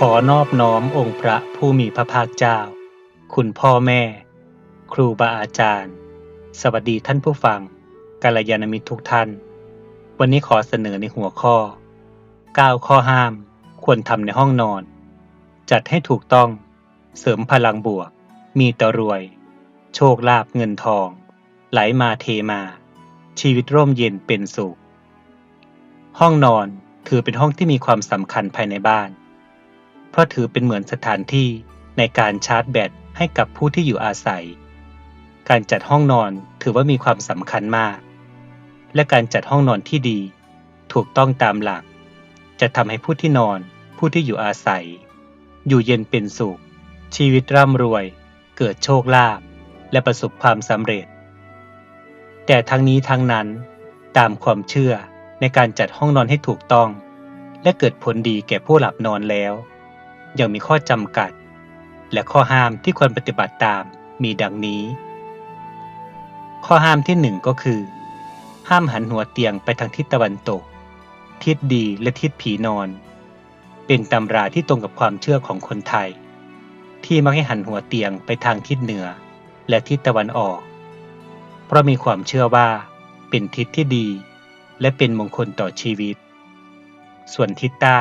ขอนอบน้อมองค์พระผู้มีพระภาคเจ้า คุณพ่อแม่ ครูบาอาจารย์ สวัสดีท่านผู้ฟังกัลยาณมิตรทุกท่าน วันนี้ขอเสนอในหัวข้อ 9 ข้อห้ามควรทำในห้องนอน จัดให้ถูกต้อง เสริมพลังบวก มีต่รวย โชคลาภเงินทอง ไหลมาเทมา ชีวิตร่มเย็นเป็นสุข ห้องนอนถือเป็นห้องที่มีความสำคัญภายในบ้าน เพราะถือเป็นเหมือนสถานที่ในการชาร์จแบตให้กับผู้ที่อยู่อาศัย การจัดห้องนอนถือว่ามีความสำคัญมาก และการจัดห้องนอนที่ดี ถูกต้องตามหลัก จะทำให้ผู้ที่นอนผู้ที่อยู่อาศัย อยู่เย็นเป็นสุข ชีวิตร่ำรวย เกิดโชคลาภและประสบความสำเร็จ แต่ทั้งนี้ทั้งนั้น ตามความเชื่อในการจัดห้องนอนให้ถูกต้อง และเกิดผลดีแก่ผู้หลับนอนแล้ว ยังมีข้อจำกัด และข้อห้ามที่ควรปฏิบัติตามมีดังนี้ ข้อห้ามที่หนึ่งก็คือ ห้ามหันหัวเตียงไปทางทิศตะวันตก ทิศดีและทิศผีนอน เป็นตำราที่ตรงกับความเชื่อของคนไทย ที่มักให้หันหัวเตียงไปทางทิศเหนือ และทิศตะวันออก เพราะมีความเชื่อว่า เป็นทิศที่ดี และเป็นมงคลต่อชีวิต ส่วนทิศใต้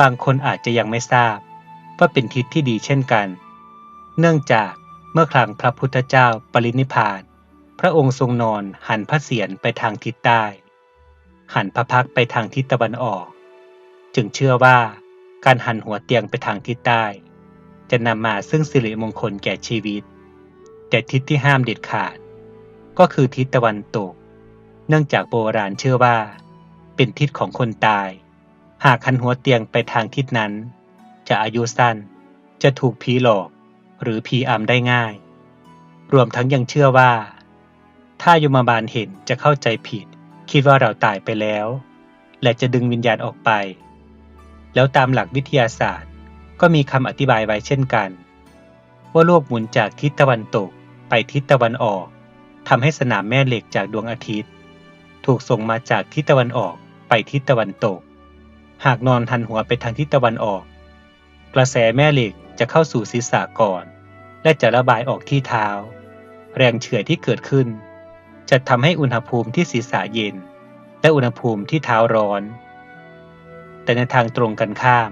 บางคนอาจจะยังไม่ทราบ ว่าเป็นทิศที่ดีเช่นกัน เนื่องจากเมื่อครั้งพระพุทธเจ้าปรินิพานพระองค์ทรงนอนหันพระเศียรไปทางทิศใต้ หันพระพักไปทางทิศตะวันออก จึงเชื่อว่าการหันหัวเตียงไปทางทิศใต้ จะนำมาซึ่งสิริมงคลแก่ชีวิต แต่ทิศที่ห้ามเด็ดขาด ก็คือทิศตะวันตก เนื่องจากโบราณเชื่อว่า เป็นทิศของคนตาย หากหันหัวเตียงไปทางทิศนั้น จะอายุสั้น จะถูกผีหลอก หรือผีอำได้ง่าย รวมทั้งยังเชื่อว่า ถ้ายมบาลเห็นจะเข้าใจผิด คิดว่าเราตายไปแล้ว และจะดึงวิญญาณออกไป แล้วตามหลักวิทยาศาสตร์ก็มีคำอธิบายไว้เช่นกัน ว่าโลกหมุนจากทิศตะวันตกไปทิศตะวันออกทำให้สนามแม่เหล็กจากดวงอาทิตย์ ถูกส่งมาจากทิศตะวันออกไปทิศตะวันตก หากนอนหันหัวไปทางทิศตะวันออก กระแสแม่เหล็กจะเข้าสู่ศีรษะก่อน และจะระบายออกที่เท้า แรงเฉื่อยที่เกิดขึ้น จะทำให้อุณหภูมิที่ศีรษะเย็น และอุณหภูมิที่เท้าร้อน แต่ในทางตรงกันข้าม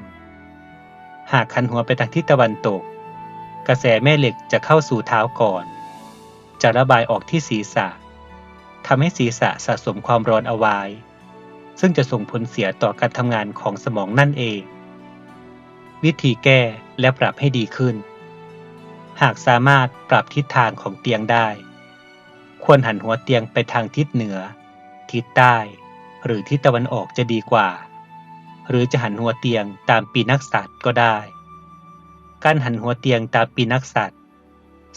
หากหันหัวไปทางทิศตะวันตก กระแสแม่เหล็กจะเข้าสู่เท้าก่อน จะระบายออกที่ศีรษะทำให้ศีรษะสะสมความร้อนเอาไว้ ซึ่งจะส่งผลเสียต่อการทำงานของสมองนั่นเอง วิธีแก้และปรับให้ดีขึ้น หากสามารถปรับทิศทางของเตียงได้ ควรหันหัวเตียงไปทางทิศเหนือ ทิศใต้ หรือทิศตะวันออกจะดีกว่า หรือจะหันหัวเตียงตามปีนักษัตริย์ก็ได้ การหันหัวเตียงตามปีนักษัตริย์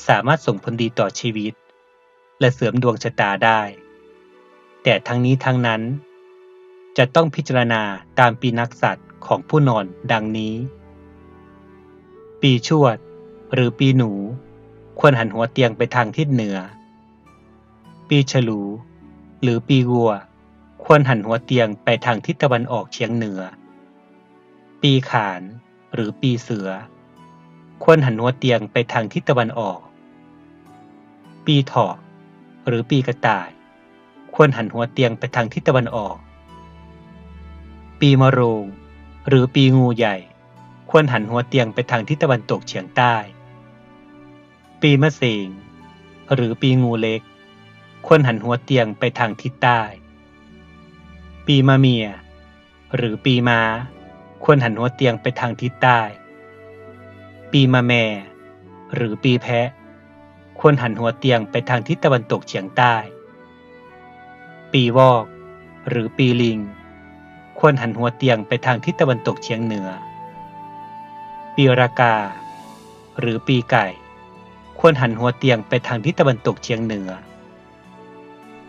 สามารถส่งผลดีต่อชีวิต และเสริมดวงชะตาได้ แต่ทั้งนี้ทั้งนั้น จะต้องพิจารณาตามปีนักษัตริย์ของผู้นอนดังนี้ ปีชวด หรือปีหนู ควรหันหัวเตียงไปทางทิศเหนือ ปีฉลู หรือปีวัว ควรหันหัวเตียงไปทางทิศตะวันออกเฉียงเหนือ ปีขาน หรือปีเสือ ควรหันหัวเตียงไปทางทิศตะวันออก ปีเถาะหรือปีกระต่าย ควรหันหัวเตียงไปทางทิศตะวันออก ปีมะโรง หรือปีงูใหญ่ ควรหันหัวเตียงไปทางทิศตะวันตกเฉียงใต้ ปีมะเสงหรือปีงูเล็ก ควรหันหัวเตียงไปทางทิศใต้ ปีมะเมีย หรือปีม้า ควรหันหัวเตียงไปทางทิศใต้ ปีมะแม่ หรือปีแพะ ควรหันหัวเตียงไปทางทิศตะวันตกเฉียงใต้ ปีวอก หรือปีลิง ควรหันหัวเตียงไปทางทิศตะวันตกเฉียงเหนือ ปีรากา หรือปีไก่ ควรหันหัวเตียงไปทางทิศตะวันตกเฉียงเหนือ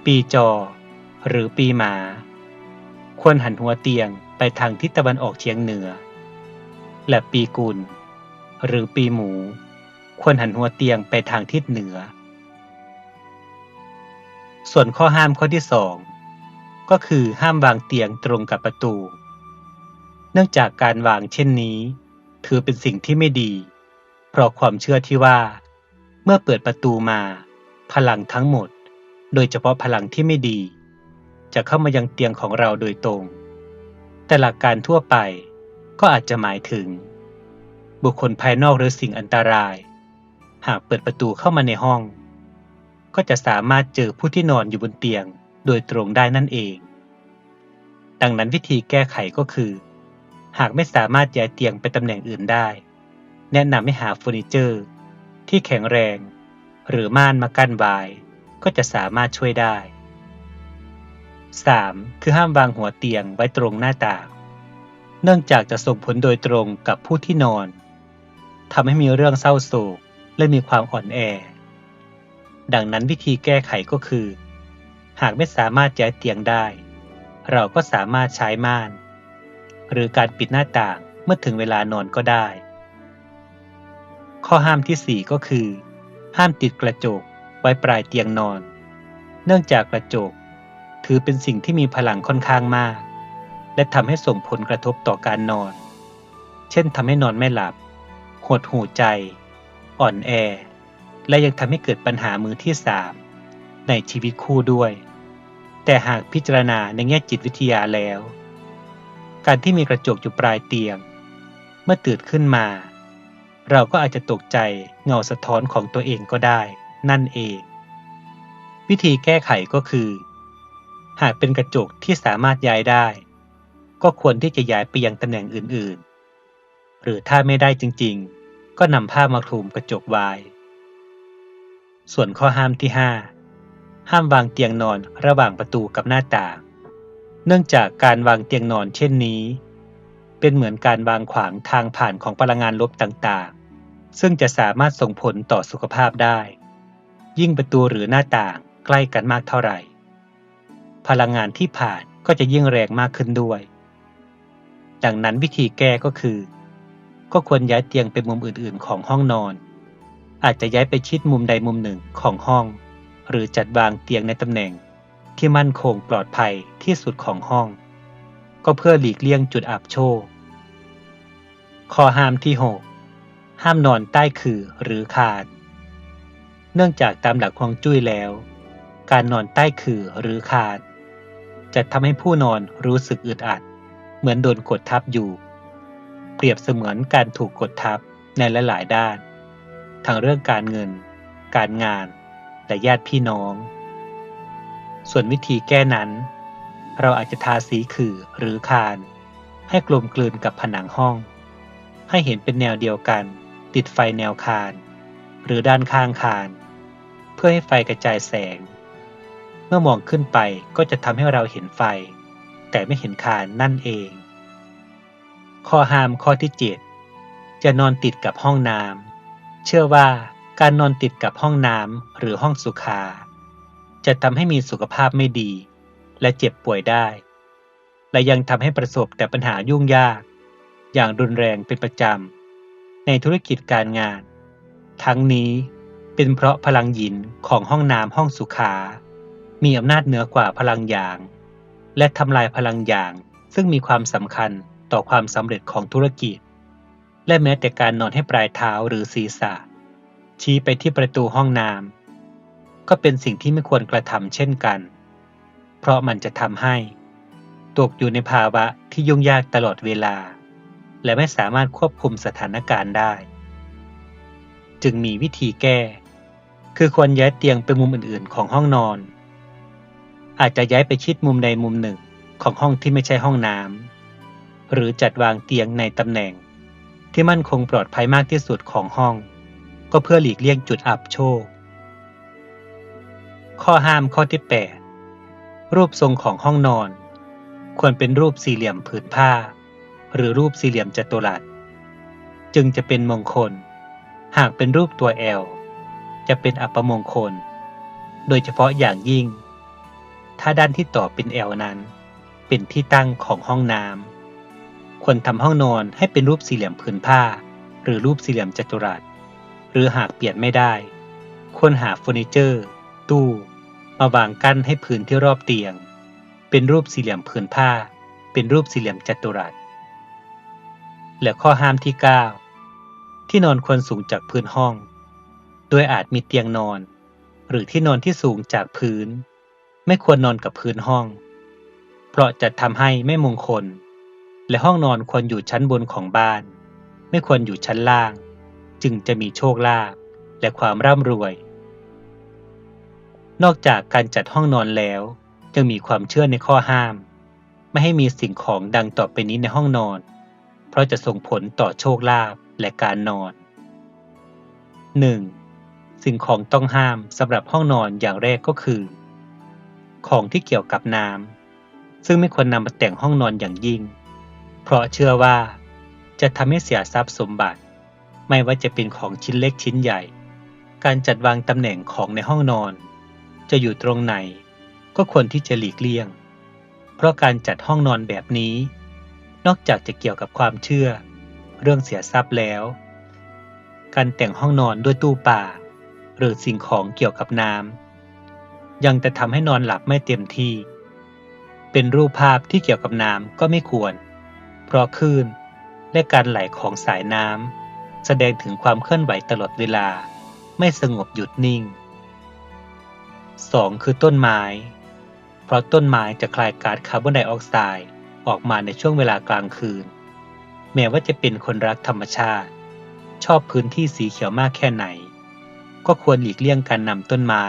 ปีจอ หรือปีหมา ควรหันหัวเตียงไปทางทิศตะวันออกเฉียงเหนือ และปีกุล หรือปีหมู ควรหันหัวเตียงไปทางทิศเหนือ ส่วนข้อห้ามข้อที่สอง ก็คือห้ามวางเตียงตรงกับประตู เนื่องจากการวางเช่นนี้ ถือเป็นสิ่งที่ไม่ดี เพราะความเชื่อที่ว่า เมื่อเปิดประตูมา พลังทั้งหมด โดยเฉพาะพลังที่ไม่ดี จะเข้ามายังเตียงของเราโดยตรง แต่หลักการทั่วไปก็อาจจะหมายถึง บุคคลภายนอกหรือสิ่งอันตราย หากเปิดประตูเข้ามาในห้อง ก็จะสามารถเจอผู้ที่นอนอยู่บนเตียง โดยตรงได้นั่นเอง ดังนั้นวิธีแก้ไขก็คือ หากไม่สามารถย้ายเตียงไปตำแหน่งอื่นได้ แนะนำให้หาเฟอร์นิเจอร์ ที่แข็งแรง หรือม่านมากั้นไว้ก็จะสามารถช่วยได้ 3. คือห้ามวางหัวเตียงไว้ตรงหน้าต่าง เนื่องจากจะส่งผลโดยตรงกับผู้ที่นอนทำให้มีเรื่องเศร้าโศกและมีความอ่อนแอ ดังนั้นวิธีแก้ไขก็คือ หากไม่สามารถย้ายเตียงได้ เราก็สามารถใช้ม่าน หรือการปิดหน้าต่างเมื่อถึงเวลานอนก็ได้ ข้อห้ามที่ 4 ก็คือ ห้ามติดกระจกไว้ปลายเตียงนอน เนื่องจากกระจก ถือเป็นสิ่งที่มีพลังค่อนข้างมาก และทำให้ส่งผลกระทบต่อการนอน เช่นทำให้นอนไม่หลับ หดหูใจ อ่อนแอ และยังทำให้เกิดปัญหามือที่สามในชีวิตคู่ด้วย แต่หากพิจารณาในแง่จิตวิทยาแล้ว การที่มีกระจกอยู่ปลายเตียง เมื่อตื่นขึ้นมา เราก็อาจจะตกใจเงาสะท้อนของตัวเองก็ได้ นั่นเอง วิธีแก้ไขก็คือ หากเป็นกระจกที่สามารถย้ายได้ ก็ควรที่จะย้ายไปยังตำแหน่งอื่นๆ หรือถ้าไม่ได้จริงๆ ก็นำผ้ามาคลุมกระจกไว้ส่วนข้อห้ามที่ 5 ห้ามวางเตียงนอนระหว่างประตูกับหน้าต่าง เนื่องจากการวางเตียงนอนเช่นนี้ เป็นเหมือนการวางขวางทางผ่านของพลังงานลบต่างๆ ซึ่งจะสามารถส่งผลต่อสุขภาพได้ ยิ่งประตูหรือหน้าต่างใกล้กันมากเท่าไหร่ พลังงานที่ผ่านก็จะยิ่งแรงมากขึ้นด้วย ดังนั้นวิธีแก้ก็คือ ก็ควรย้ายเตียงไปมุมอื่นๆ ของห้องนอน อาจจะย้ายไปชิดมุมใดมุมหนึ่งของห้อง หรือจัดวางเตียงในตำแหน่งที่มั่นคงปลอดภัยที่สุดของห้อง ก็เพื่อหลีกเลี่ยงจุดอับโชคข้อห้ามที่ 6 ห้ามนอนใต้ขื่อหรือคาน เนื่องจากตามหลักฮวงจุ้ยแล้ว การนอนใต้ขื่อหรือคานจะทำให้ผู้นอนรู้สึกอึดอัด เหมือนโดนกดทับอยู่ เปรียบเสมือนการถูกกดทับในหลายๆด้าน ทั้งเรื่องการเงิน การงาน และญาติพี่น้อง ส่วนวิธีแก้นั้น เราอาจจะทาสีขื่อหรือคาน ให้กลมกลืนกับผนังห้อง ให้เห็นเป็นแนวเดียวกัน ติดไฟแนวคาน หรือด้านข้างคาน เพื่อให้ไฟกระจายแสง เมื่อมองขึ้นไปก็จะทำให้เราเห็นไฟ แต่ไม่เห็นคานนั่นเอง ข้อห้ามข้อที่7จะนอนติดกับห้องน้ำเชื่อว่า การนอนติดกับห้องน้ำหรือห้องสุขา จะทำให้มีสุขภาพไม่ดี และเจ็บป่วยได้ และยังทำให้ประสบแต่ปัญหายุ่งยาก อย่างรุนแรงเป็นประจำ ในธุรกิจการงาน ทั้งนี้เป็นเพราะพลังหยินของห้องน้ำห้องสุขา มีอำนาจเหนือกว่าพลังหยาง และทำลายพลังหยาง ซึ่งมีความสำคัญต่อความสำเร็จของธุรกิจ และแม้แต่การนอนให้ปลายเท้าหรือศีรษะ ชี้ไปที่ประตูห้องน้ำก็เป็นสิ่งที่ไม่ควรกระทำเช่นกัน เพราะมันจะทำให้ ตกอยู่ในภาวะที่ยุ่งยากตลอดเวลา และไม่สามารถควบคุมสถานการณ์ได้ จึงมีวิธีแก้ คือควรย้ายเตียงไปมุมอื่นๆ ของห้องนอน อาจจะย้ายไปชิดมุมใดมุมหนึ่งของห้องที่ไม่ใช่ห้องน้ำหรือจัดวางเตียงในตำแหน่งที่มั่นคงปลอดภัยมากที่สุดของห้อง ก็เพื่อหลีกเลี่ยงจุดอับโชค ข้อห้ามข้อที่ 8 รูปทรงของห้องนอน ควรเป็นรูปสี่เหลี่ยมผืนผ้า หรือรูปสี่เหลี่ยมจัตุรัส จึงจะเป็นมงคล หากเป็นรูปตัวแอลจะเป็นอัปมงคล โดยเฉพาะอย่างยิ่ง ถ้าด้านที่ต่อเป็นแอลนั้น เป็นที่ตั้งของห้องน้ำควรทำห้องนอนให้เป็นรูปสี่เหลี่ยมผืนผ้า หรือรูปสี่เหลี่ยมจัตุรัส หรือหากเปลี่ยนไม่ได้ ควรหาเฟอร์นิเจอร์ ตู้ มาวางกั้นให้พื้นที่รอบเตียง เป็นรูปสี่เหลี่ยมผืนผ้า เป็นรูปสี่เหลี่ยมจัตุรัส และข้อห้ามที่ที่นอนควรสูงจากพื้นห้อง โดยอาจมีเตียงนอน หรือที่นอนที่สูงจากพื้น ไม่ควรนอนกับพื้นห้อง เพราะจะทำให้ไม่มงคล และห้องนอนควรอยู่ชั้นบนของบ้าน ไม่ควรอยู่ชั้นล่าง จึงจะมีโชคลาภและความร่ำรวย นอกจากการจัดห้องนอนแล้วยังมีความเชื่อในข้อห้าม ไม่ให้มีสิ่งของดังต่อไปนี้ในห้องนอน เพราะจะส่งผลต่อโชคลาภและการนอน 1. สิ่งของต้องห้ามสำหรับห้องนอนอย่างแรกก็คือ ของที่เกี่ยวกับน้ำซึ่งไม่ควรนำมาแต่งห้องนอนอย่างยิ่ง เพราะเชื่อว่าจะทำให้เสียทรัพย์สมบัติ ไม่ว่าจะเป็นของชิ้นเล็กชิ้นใหญ่ การจัดวางตำแหน่งของในห้องนอน จะอยู่ตรงไหน ก็ควรที่จะหลีกเลี่ยง เพราะการจัดห้องนอนแบบนี้ นอกจากจะเกี่ยวกับความเชื่อ เรื่องเสียทรัพย์แล้ว การแต่งห้องนอนด้วยตู้ป่า หรือสิ่งของเกี่ยวกับน้ำยังจะทำให้นอนหลับไม่เต็มที่ เป็นรูปภาพที่เกี่ยวกับน้ำก็ไม่ควร เพราะคลื่นและการไหลของสายน้ำ แสดงถึงความเคลื่อนไหวตลอดเวลา ไม่สงบหยุดนิ่ง 2. คือต้นไม้ เพราะต้นไม้จะคลายก๊าซคาร์บอนไดออกไซด์ออกมาในช่วงเวลากลางคืน แม้ว่าจะเป็นคนรักธรรมชาติ ชอบพื้นที่สีเขียวมากแค่ไหน ก็ควรหลีกเลี่ยงการนำต้นไม้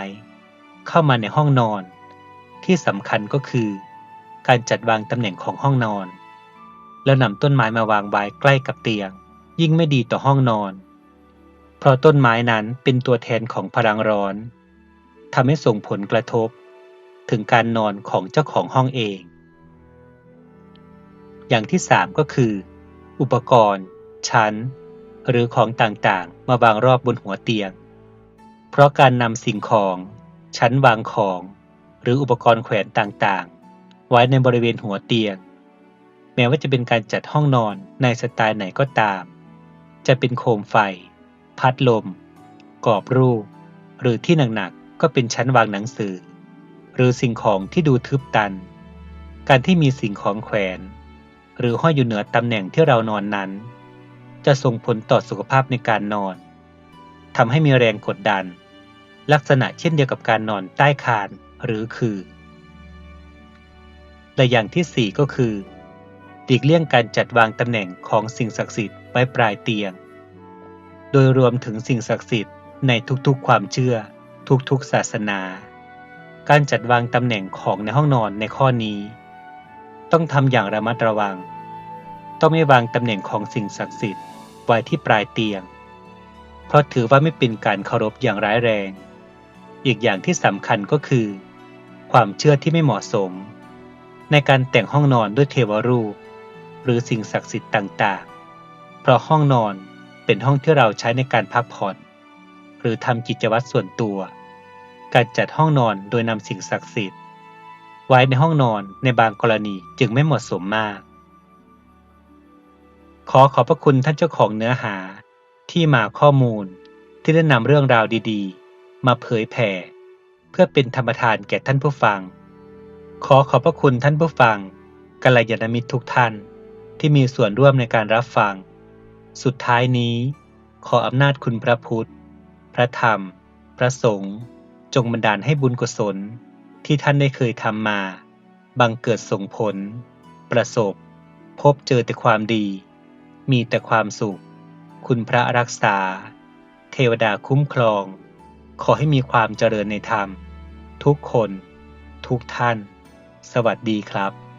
เข้ามาในห้องนอน ที่สำคัญก็คือ การจัดวางตำแหน่งของห้องนอน แล้วนำต้นไม้มาวางไว้ใกล้กับเตียง ยิ่งไม่ดีต่อห้องนอน เพราะต้นไม้นั้นเป็นตัวแทนของพลังร้อนทำให้ส่งผลกระทบ ถึงการนอนของเจ้าของห้องเอง อย่างที่สามก็คือ อุปกรณ์ ชั้น หรือของต่างๆ มาวางรอบบนหัวเตียง เพราะการนำสิ่งของ ชั้นวางของ หรืออุปกรณ์แขวนต่างๆ ไว้ในบริเวณหัวเตียง แม้ว่าจะเป็นการจัดห้องนอนในสไตล์ไหนก็ตาม จะเป็นโคมไฟ พัดลม กรอบรูป หรือที่หนักๆก็เป็นชั้นวางหนังสือ หรือสิ่งของที่ดูทึบตัน การที่มีสิ่งของแขวน หรือห้อยอยู่เหนือตำแหน่งที่เรานอนนั้น จะส่งผลต่อสุขภาพในการนอนทำให้มีแรงกดดัน ลักษณะเช่นเดียวกับการนอนใต้คานหรือคือและอย่างที่ 4 ก็คือ หลีกเลี่ยงการจัดวางตำแหน่งของสิ่งศักดิ์สิทธิ์ไว้ปลายเตียง โดยรวมถึงสิ่งศักดิ์สิทธิ์ในทุกๆความเชื่อ ทุกๆศาสนา การจัดวางตำแหน่งของในห้องนอนในข้อนี้ ต้องทำอย่างระมัดระวัง ต้องไม่วางตำแหน่งของสิ่งศักดิ์สิทธิ์ไว้ที่ปลายเตียง เพราะถือว่าไม่เป็นการเคารพอย่างร้ายแรง อีกอย่างที่สำคัญก็คือ ความเชื่อที่ไม่เหมาะสม ในการแต่งห้องนอนด้วยเทวรูป หรือสิ่งศักดิ์สิทธิ์ต่างๆ เพราะห้องนอนเป็นห้องที่เราใช้ในการพักผ่อน หรือทำกิจวัตรส่วนตัว การจัดห้องนอนโดยนำสิ่งศักดิ์สิทธิ์ ไว้ในห้องนอนในบางกรณีจึงไม่เหมาะสมมาก ขอขอบพระคุณท่านเจ้าของเนื้อหาที่มาข้อมูลที่ได้นำเรื่องราวดีๆ มาเผยแผ่ เพื่อเป็นธรรมทานแก่ท่านผู้ฟัง ขอขอบพระคุณท่านผู้ฟังกัลยาณมิตรทุกท่าน ที่มีส่วนร่วมในการรับฟัง สุดท้ายนี้ ขออำนาจคุณพระพุทธ พระธรรม พระสงฆ์จงบันดาลให้บุญกุศล ที่ท่านได้เคยทำมา บังเกิดส่งผล ประสบ พบเจอแต่ความดี มีแต่ความสุข คุณพระรักษา เทวดาคุ้มครอง ขอให้มีความเจริญในธรรม ทุกคน ทุกท่าน สวัสดีครับ